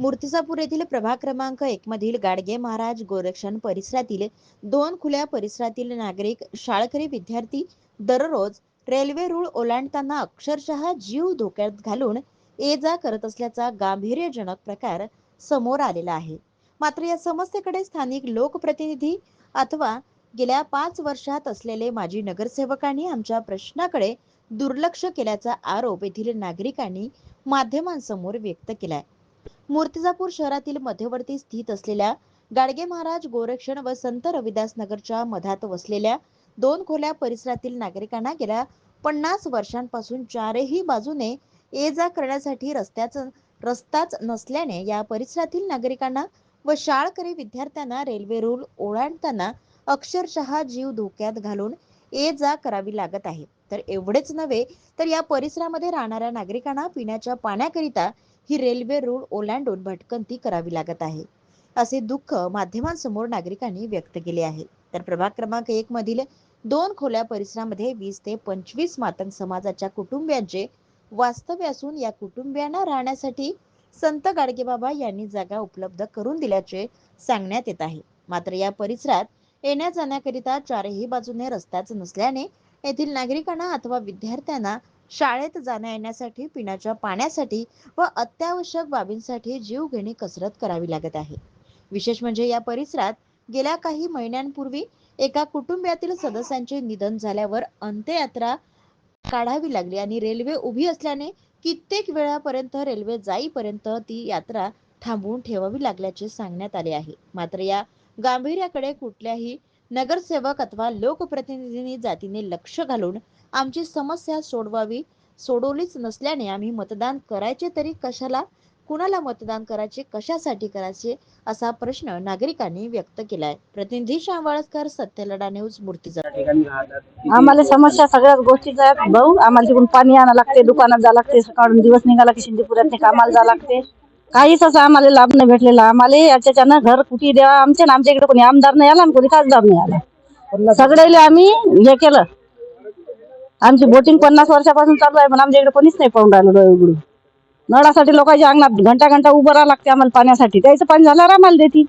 मूर्तिजापूर येथील प्रभाग क्रमांक एक मधील गाडगे महाराज गोरक्षण परिसरातील दोन खुल्या परिसरातील नागरिक शाळकरी विद्यार्थी दररोज रेल्वे रूळ ओलांडताना अक्षरशः जीव धोक्यात घालून ये जा करत असल्याचा गांभीर्यजनक प्रकार समोर आलेला आहे. मात्र या समस्येकडे स्थानिक लोकप्रतिनिधी अथवा गेल्या पाच वर्षात असलेले माजी नगरसेवकांनी आमच्या प्रश्नाकडे दुर्लक्ष केल्याचा आरोप येथील नागरिकांनी माध्यमांसमोर व्यक्त केलाय. मूर्तिजापूर शहरातील मध्यवर्ती स्थित असलेल्या गाडगे महाराज गोरक्षण व संत रविदास नगरच्या मधात वसलेल्या दोन खोल्या परिसरातील नागरिकांना गेल्या पन्नास वर्षांपासून चारही बाजूने ये जा करण्यासाठी रस्त्याच रस्ताच नसल्याने या परिसरातील नागरिकांना व शाळकरी विद्यार्थ्यांना रेल्वे रूल ओलांडताना अक्षरशः जीव धोक्यात घालून ये जा करावी लागत आहे. तर एवढेच नव्हे तर या परिसरामध्ये राहणाऱ्या नागरिकांना पिण्याच्या पाण्याकरिता ही रेल्वे रूळ ओलांडून भटकंती करावी लागत आहे. असे दुःख माध्यमांसमोर नागरिकांनी व्यक्त केले आहे. तर प्रभाग क्रमांक एक मधील दोन खोल्या परिसरामध्ये वीस ते पंचवीस मातंग समाजाच्या कुटुंबियांचे वास्तव्य असून या कुटुंबियांना राहण्यासाठी संत गाडगेबाबा यांनी जागा उपलब्ध करून दिल्याचे सांगण्यात येत आहे. मात्र या परिसरात येण्या जाण्याकरिता चारही बाजूने रस्ताच नसल्याने येथील नागरिकांना अथवा विद्यार्थ्यांना शाळेत जाण्या येण्यासाठी पिण्याच्या पाण्यासाठी व अत्यावश्यक बाबींसाठी जीवघेणी कसरत करावी लागत आहे. विशेष म्हणजे या परिसरात गेल्या काही महिन्यांपूर्वी एका कुटुंबातील सदस्यांचे निधन झाल्यावर अंत्ययात्रा काढावी लागली आणि रेल्वे उभी असल्याने कित्येक वेळापर्यंत रेल्वे जाईपर्यंत ती यात्रा थांबवून ठेवावी लागल्याचे सांगण्यात आले आहे. मात्र या गांभीर्याकडे कुठल्याही नगरसेवक अथवा लोकप्रतिनिधींनी जातीने लक्ष घालून आमची समस्या सोडवावी सोडवलीच नसल्याने आम्ही मतदान करायचे तरी कशाला? कुणाला मतदान करायचे? कशासाठी करायचे? असा प्रश्न नागरिकांनी व्यक्त केलाय. प्रतिनिधी श्याम वाळसकर सत्यलडा न्यूज मूर्तिजा. आम्हाला समस्या सगळ्याच गोष्टीचा आहेत भाऊ. आम्हाला तिकडून पाणी आणावं लागते दुकानात जावं लागते सकाळून दिवस निघाला की शिंदेपुरात कामाला जावं लागते. काहीच असं आम्हाला लाभ नाही भेटलेला. आम्हाला याच्याच्यानं घर कुठे द्यावा? आमच्या ना आमच्या इकडे कोणी आमदार नाही आला आणि कोणी खासदार नाही आला. सगळ्याले आम्ही हे केलं. आमची बोटिंग पन्नास वर्षापासून चालू आहे पण आमच्या इकडे कोणीच नाही पाहून राहिलं उघडून नळासाठी लोकांच्या अंगणात घंटा घंटा उभं राहावं लागते आम्हाला पाण्यासाठी. त्याचं पाणी झाल्यावर आम्हाला देते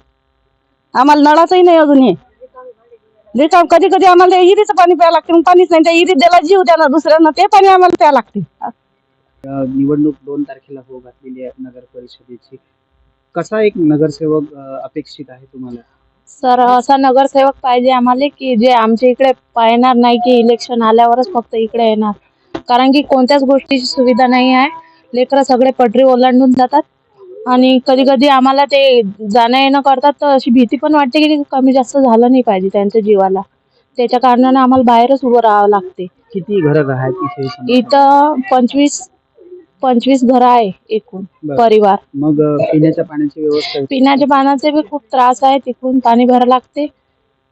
आम्हाला नळाचंही नाही अजून हे. लिटर कधी कधी आम्हाला इरीचं पाणी प्यायला लागते मग पाणीच नाही. त्या इरीत द्यायला जीव त्याला दुसऱ्यांना ते पाणी आम्हाला प्यायला लागते. निवडणूक दोन तारखेला हो घातलेली आहे नगर परिषदेची कसा एक नगरसेवक अपेक्षित आहे तुम्हाला? सर असा नगरसेवक पाहिजे आम्हाला की जे आमच्या इकडे पाहणार नाही की इलेक्शन आल्यावरच फक्त इकडे येणार. कारण की कोणत्याच गोष्टीची सुविधा नाही आहे. लेकरं सगळे पटरी ओलांडून जातात. आणि कधी कधी आम्हाला ते जाणं येणं करतात तर अशी भीती पण वाटते की कमी जास्त झालं नाही पाहिजे त्यांच्या जीवाला. त्याच्या कारणाने आम्हाला बाहेरच उभं राहावं लागते. किती घरं समजा? इथं पंचवीस पंचवीस घरं आहे एकूण बरं. परिवार. मग अं, पिण्याच्या पाण्याची व्यवस्था. पिण्याच्या पाण्याचे बी खूप त्रास आहे तिकडून पाणी भरावं लागते.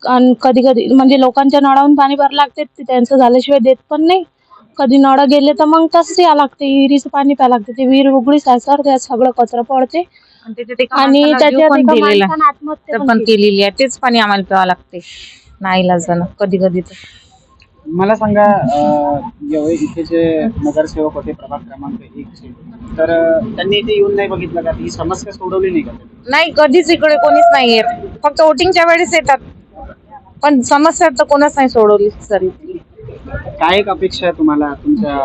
आणि कधी कधी म्हणजे लोकांच्या नळावून पाणी भरावं लागते ते त्यांचं झाल्याशिवाय देत पण नाही. कधी नळ गेले तर मग तसं या लागते विहिरीचं पाणी प्यावं लागते ते विहीर उघडीच आहे सर त्यात सगळं कचरा पडते. आणि त्याच्यात एका दिलेला माणसानं आत्महत्या पण पण केली. केलेली आहे तेच पाणी आम्हाला प्यावं लागते. नाही जाणं कधी कधी तर. मला सांगा जेव्हा इथे जे नगरसेवक होते प्रभाग क्रमांक एक चे तर त्यांनी इथे येऊन नाही बघितलं का? ही समस्या सोडवली नाही का? नाही कधीच इकडे कोणीच नाही येत. फक्त वोटिंगच्या वेळेस येतात. पण समस्या तर कोणच नाही सोडवली सर. काय एक अपेक्षा आहे तुम्हाला तुमच्या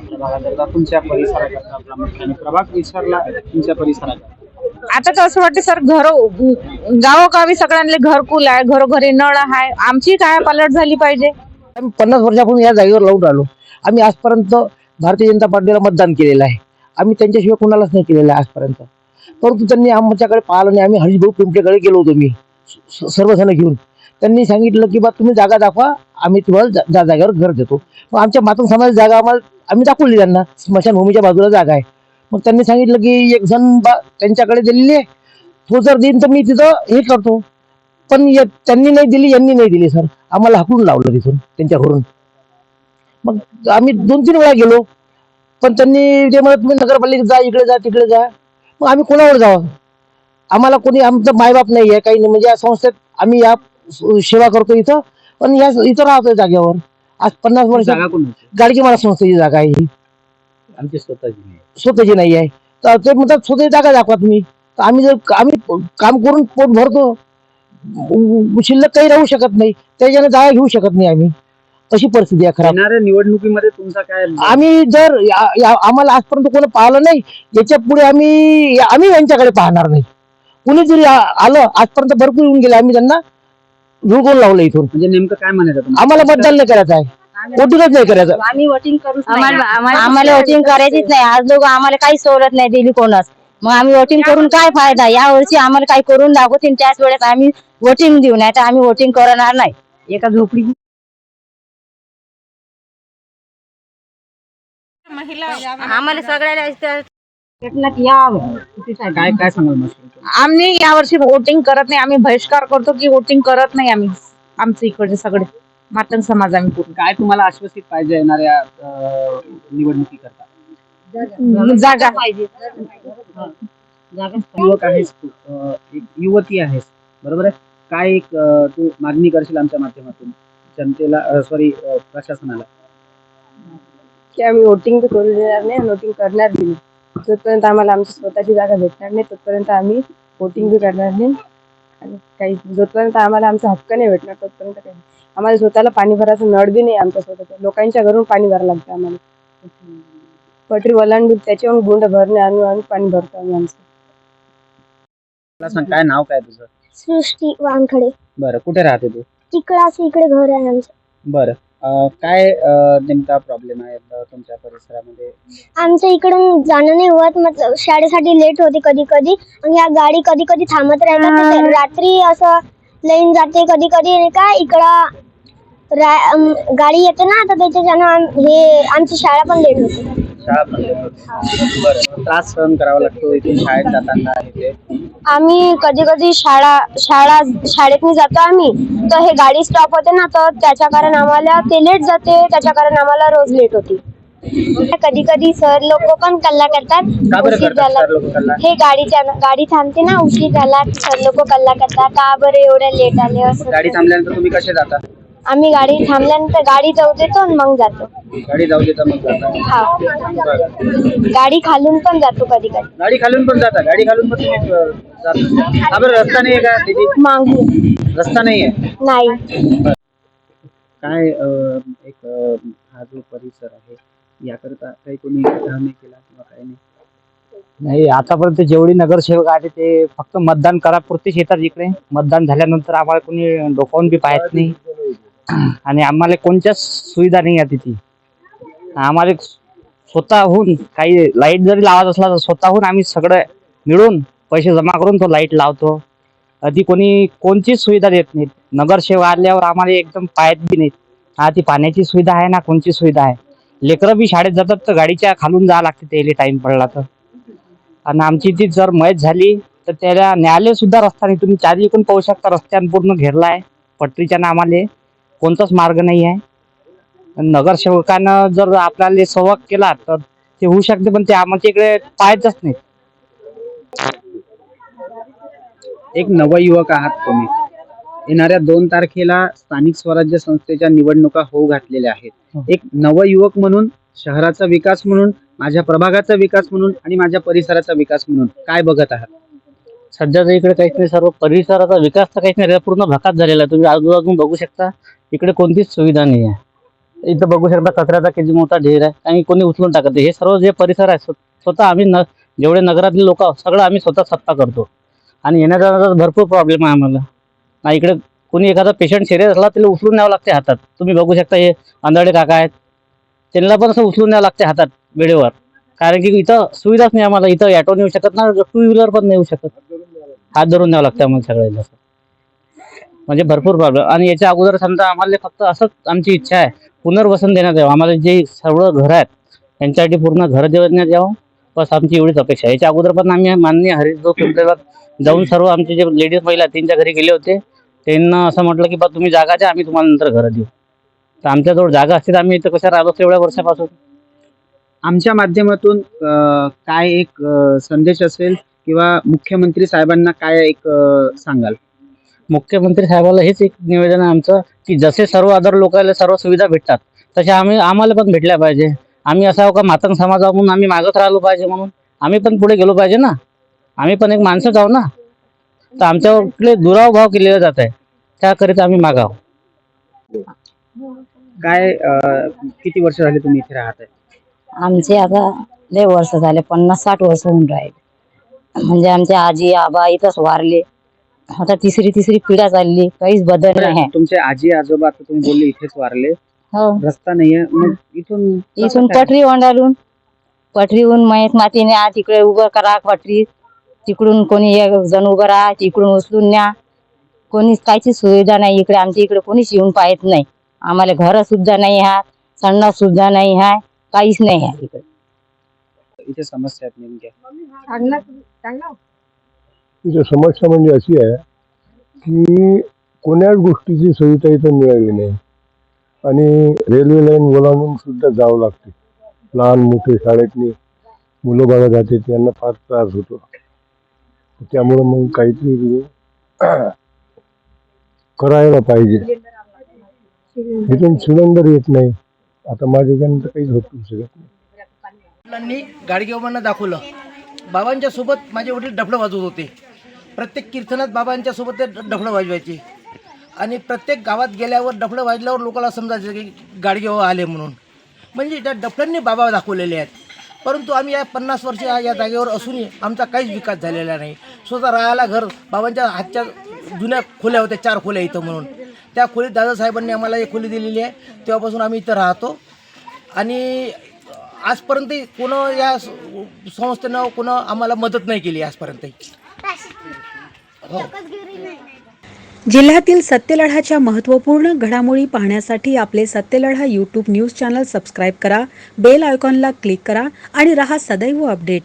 प्रभागाकरता तुमच्या परिसराकरता प्रामुख्याने प्रभाग विसरला तुमच्या परिसराकरता आता तर असं वाटतं सर घर गावोगावी सगळ्यांना घरकुल आहे घरोघरी नळ आहे. आमची काय पालट झाली पाहिजे. आम्ही पन्नास वर्षापासून या जागेवर लावून राहिलो. आम्ही आजपर्यंत भारतीय जनता पार्टीला मतदान केलेलं आहे. आम्ही त्यांच्याशिवाय कोणालाच नाही केलेलं आहे आजपर्यंत. परंतु त्यांनी आमच्याकडे पाहिलं नाही. आम्ही हरीशभाऊ पिंपळेकडे गेलो होतो मी. स- सर्वजण घेऊन. त्यांनी सांगितलं की बा तुम्ही जागा दाखवा. आम्ही तुम्हाला जा- त्या जागेवर घर देतो. मग आमच्या मातंग समाज जागा आम्हाला आम्ही दाखवली त्यांना. स्मशानभूमीच्या बाजूला जागा आहे. मग त्यांनी सांगितलं की एक जण बा त्यांच्याकडे दिलेली आहे. तो जर देईन तर मी तिथं हे करतो. पण या- त्यांनी नाही दिली यांनी नाही दिली सर. आम्हाला हाकलून लावलं तिथून त्यांच्या घरून. मग आम्ही दोन तीन वेळा गेलो. पण त्यांनी ते म्हणत तुम्ही नगरपालिकेत जा इकडे जा तिकडे जा. मग आम्ही कोणावर जावं? आम्हाला कोणी आमचं मायबाप नाही आहे काही नाही. म्हणजे या संस्थेत आम्ही या सेवा करतो इथं पण या इथं राहतो जागेवर. आज पन्नास वर्ष गाडगी मला संस्थेची जागा आहे ही. आमची स्वतःची नाही. स्वतःची नाही आहे तर ते म्हणतात स्वतःची जागा दाखवा तुम्ही. तर आम्ही जर आम्ही काम करून पोट भरतो शिल्लक काही राहू शकत नाही. त्याच्याने जागा घेऊ शकत नाही आम्ही. अशी परिस्थिती आहे खराब. येणाऱ्या निवडणुकीमध्ये तुमचा काय आम्ही जर या- या- आम्हाला आजपर्यंत कोणी पाहिलं नाही याच्यापुढे आम्ही आम्ही यांच्याकडे पाहणार नाही. कुणी जरी आ- आलं आजपर्यंत भरपूर येऊन गेले आम्ही त्यांना झुळकून लावलं इथून. म्हणजे नेमकं काय म्हणायचं तुम्हाला? आम्हाला मतदान नाही करायचं आहे. वोटिंगच नाही करायचं. आम्ही वोटिंग करू आम्हाला आम्हाला वोटिंग करायचीच नाही. आज लोक आम्हाला काही सवलत नाही दिली कोणच मग आम्ही वोटिंग करून काय फायदा? या वर्षी आम्हाला काही करून दाखवतील त्याच वेळेस आम्ही वोटिंग देऊ नाही तर आम्ही वोटिंग करणार नाही. एका झोपडी आम्हाला सगळ्याला इथं काय काय सांगाल मग? आम्ही यावर्षी वोटिंग करत नाही. आम्ही बहिष्कार करतो की वोटिंग करत नाही आम्ही. आमचे इकडचे सगळे. मातंग समाज आम्ही पूर्ण. काय तुम्हाला आश्वासित पाहिजे येणाऱ्या अं, निवडणुकीकरता जागा युवक आहेस तू अं, एक युवती आहेस बरोबर आहे? काय एक तू मागणी करशील आमच्या माध्यमातून? जनतेला सॉरी प्रशासनाला. की आम्ही वोटिंग करू देणार नाही वोटिंग करणार बी नाही. जोपर्यंत आम्हाला आमची स्वतःची जागा भेटणार नाही तोपर्यंत आम्ही वोटिंग बी करणार नाही. आणि काही जोपर्यंत आम्हाला आमचा हक्क नाही भेटणार तोपर्यंत काही. आम्हाला स्वतःला पाणी भरायचं नळ बी नाही आमच्या स्वतःच्या लोकांच्या घरून पाणी भरायला लागतं आम्हाला. पटरी ओलांडून त्याच्यावरून गुंड भरणे आणून आणून पाणी भरतो आम्ही आमचं. मला सांग काय नाव काय तुझं? सृष्टी वानखडे. बरं कुठे राहते तू? तिकडं इकडे घर आहे आमचं. बरं अं, काय अं, नेमका प्रॉब्लेम आहे अं, तुमच्या परिसरामध्ये? आमचं इकडून जाणं नाही होत मग शाळेसाठी लेट होते कधी कधी आणि या गाडी कधी कधी थांबत राहतात तर रात्री असं लाईन जाते कधी कधी नाही का इकडं रा- अम, गाडी येते ना तर त्याच्यानं आम- हे आमची शाळा पण लेट होते. त्रास सहन करावा लागतो शाळेत जाताना. आम्ही कधी कधी शाळा शाळा शाळेतनी जातो आम्ही. तर हे गाडी स्टॉप होते ना तर त्याच्या कारण आम्हाला ते लेट जाते त्याच्या कारण आम्हाला रोज लेट होती. कधी कधी सर लोक पण कल्ला करतात उशीर झाला. हे गाडीच्या गाडी थांबते ना उशीर झाला सर लोक कल्ला करतात का बरं एवढं लेट आले असं गाडी थांबल्यानंतर तुम्ही कसे जाता? आम्ही गाडी थांबल्यानंतर गाडी जाऊ देतो आणि मग जातो. गाडी जाऊ देता मग जाता. हा. बरं. गाडी खालून पण जातो कधी कधी. गाडी खालून पण जाता. गाडी खालून पण तुम्ही अं, जाता. का बरं रस्ता नाही आहे का तिथे? मागून. रस्ता नाही आहे नाही. काय अं, एक अं, हा जो परिसर आहे याकरता काही कोणी काम नाही केला किंवा काही नाही? नाही आतापर्यंत जेवढी नगरसेवक आहे ते फक्त मतदान करापुरतेच येतात इकडे. मतदान झाल्यानंतर आम्हाला कोणी डोकावून बी पाहत नाही. आणि आम्हाला कोणत्याच सुविधा नाही आहे तिथे. आम्हाला स्वतःहून काही लाइट जरी लावत असला तर स्वतःहून आम्ही सगळं मिळून पैसे जमा करून तो लाइट लावतो. आधी कोणी कोणतीच सुविधा देत नाहीत नगरसेवा आल्यावर आम्हाला एकदम पाहत बी नाहीत. हा ती पाण्याची सुविधा आहे ना कोणची सुविधा आहे? लेकरं बी शाळेत जातात तर गाडीच्या खालून जावं लागते त्याला टाईम पडला तर. आणि आमची ती जर मयत झाली तर त्याला न्यायालय सुद्धा रस्ता नाही. तुम्ही चारी पण पाहू शकता रस्त्यानं पूर्ण घेरला आहे पटरीच्या नामाले. कोणताच मार्ग नाही आहे. नगरसेवकानं जर आपल्याला संवाद केला तर ते होऊ शकते पण ते आमच्या इकडे पाहायचंच नाही. एक नवयुवक आहात तुम्ही. येणाऱ्या दोन तारखेला स्थानिक स्वराज्य संस्थेच्या निवडणुका होऊ घातलेल्या आहेत. एक नवयुवक म्हणून शहराचा विकास म्हणून माझ्या प्रभागाचा विकास म्हणून आणि माझ्या परिसराचा विकास म्हणून. काय बघत आहात? सध्या तर इकडे काहीच नाही सर्व परिसराचा विकास तर काहीच नाही पूर्ण भकास झालेला आहे. तुम्ही आजूबाजून बघू शकता इकडे कोणतीच सुविधा नाही आहे. इथं बघू शकता कचऱ्याचा किती मोठा ढेर आहे आणि कोणी उचलून टाकत हे सर्व जे परिसर आहे स्व- स्वतः आम्ही न जेवढे नगरातले लोक सगळं आम्ही स्वतः सत्ता करतो. आणि येण्या जाण्याचा भरपूर प्रॉब्लेम आहे आम्हाला. ना इकडे कोणी एखादा पेशंट सिरियस असला त्याला उचलून न्यावं लागते हातात. तुम्ही बघू शकता हे आंधळे काका आहेत. त्यांना पण असं उचलून न्यावं लागते हातात वेळेवर. कारण की इथं सुविधाच नाही आम्हाला इथं ॲटो नेऊ शकत ना टू व्हीलर पण नेऊ शकत. हात धरून द्यावं लागतं आम्हाला सगळ्यांना. म्हणजे भरपूर प्रॉब्लेम आणि याच्या अगोदर समजा आम्हाला फक्त असंच आमची इच्छा आहे पुनर्वसन देण्यात यावं. आम्हाला जे सर्व घरं आहेत त्यांच्यासाठी पूर्ण घरं देण्यात यावं बस आमची एवढीच अपेक्षा आहे. याच्या अगोदर पण आम्ही माननीय हरिभाऊ पिंपळेला जाऊन सर्व आमचे जे लेडीज महिला आहेत, त्यांच्या घरी गेले होते. त्यांना असं म्हटलं की बा तुम्ही जागा द्या आम्ही तुम्हाला नंतर घरं देऊ. तर आमच्याजवळ जागा असते तर आम्ही इथं कशा राहिलो एवढ्या वर्षापासून? आमच्या माध्यमातून काय एक संदेश असेल किंवा मुख्यमंत्री साहेबांना काय एक अं, सांगाल? मुख्यमंत्री साहेबाला हेच एक निवेदन आहे आमचं की जसे सर्व अदर लोकांना सर्व सुविधा भेटतात तशा आम्ही आम्हाला पण भेटल्या पाहिजे. आम्ही असा का मातंग समाज आहोत म्हणून आम्ही मागत राहिलो पाहिजे म्हणून. आम्ही पण पुढे गेलो पाहिजे ना. आम्ही पण एक माणसंच आहो ना. तर आमच्याकडे दुराव भाव केलेला जात आहे. त्याकरिता आम्ही मागाव काय अं, किती वर्ष झाले तुम्ही इथे राहत आहे? आमचे आता लय वर्ष झाले पन्नास साठ वर्ष होऊन राहिले. म्हणजे आमचे आजी आबा इथंच वारले. आता तिसरी तिसरी पिढ्या चालली. काहीच बदल नाही. आहे. तुमचे आजी आजोबा आता तुम्ही बोलले इथेच वारले. हो. रस्ता नाहीये. मग इथून इथून? पटरी ओंडालून पटरीहून मयत मातीने आ तिकडे उभं करा पटरी. तिकडून कोणी एक जण उभं राहा तिकडून उचलून न्या. कोणीच काहीची सुविधा नाही इकडे आमच्या इकडे कोणीच येऊन पाहत नाही. आम्हाला घर सुद्धा नाही आहे संडास सुद्धा नाही आहे काहीच नाही आहे इकडे. इथे समस्या आहेत नेमक्या. तिची समस्या म्हणजे अशी आहे की कोण्याच गोष्टीची सुविधा इथं मिळाली नाही. आणि रेल्वे लाईन ओलांडून सुद्धा जावं लागते. लहान मोठे शाळेतनी मुलं बाळं जाते त्यांना फार त्रास होतो. त्यामुळं मग काहीतरी करायला पाहिजे. इथून सिलेंडर येत नाही. आता माझ्याच्यानं तर काहीच होत नाही. गाडगेबाबांना दाखवलं. बाबांच्या सोबत माझे वडील डफळं वाजवत होते. प्रत्येक कीर्तनात बाबांच्या सोबत ते डफळं वाजवायचे. आणि प्रत्येक गावात गेल्यावर डफळं वाजल्यावर लोकांना समजायचं की गाडगेबाबा आले म्हणून. म्हणजे त्या डफड्यांनी बाबा दाखवलेले आहेत. परंतु आम्ही या पन्नास वर्ष या या जागेवर असूनही आमचा काहीच विकास झालेला नाही. स्वतः राहायला घर बाबांच्या हातच्या जुन्या खोल्या होत्या चार खोल्या इथं म्हणून. त्या खोलीत दादासाहेबांनी आम्हाला एक खोली दिलेली आहे. तेव्हापासून आम्ही इथं राहतो. आणि आजपर्यंत कोणं या स- संस्थेनं कोणं आम्हाला मदत नाही केली आजपर्यंत. हो. जिल्ह्यातील सत्यलढाच्या महत्त्वपूर्ण घडामोडी पाहण्यासाठी आपले Satyaladha YouTube news channel subscribe करा बेल आयकॉनला क्लिक करा आणि रहा सदैव अपडेट